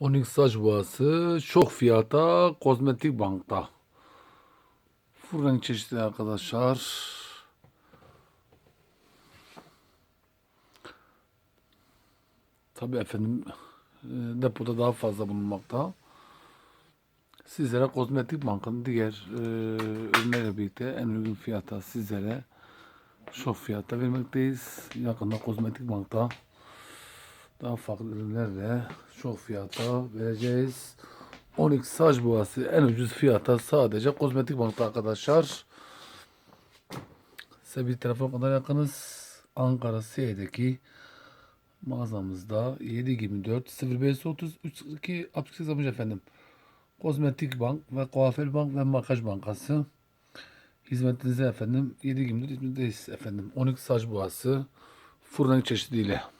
Onyx saç boğası çok fiyata kozmetik bankta. Full renk çeşitli arkadaşlar. Tabii efendim e, depoda daha fazla bulunmakta. Sizlere kozmetik bankın diğer e, ürünlerle birlikte en uygun fiyata sizlere şok fiyatta vermekteyiz. Yakında kozmetik bankta daha farklı ürünlerle şok fiyata vereceğiz. 12 saç boğası en ucuz fiyata sadece kozmetik bankta arkadaşlar. Size bir telefon kadar yakınız. Ankara S'deki mağazamızda 724 0530 32 62 60 efendim. Kozmetik bank ve kuaför bank ve markaj bankası. Hizmetinize efendim 724 hizmetteyiz efendim. 12 saç boğası fırın çeşidiyle.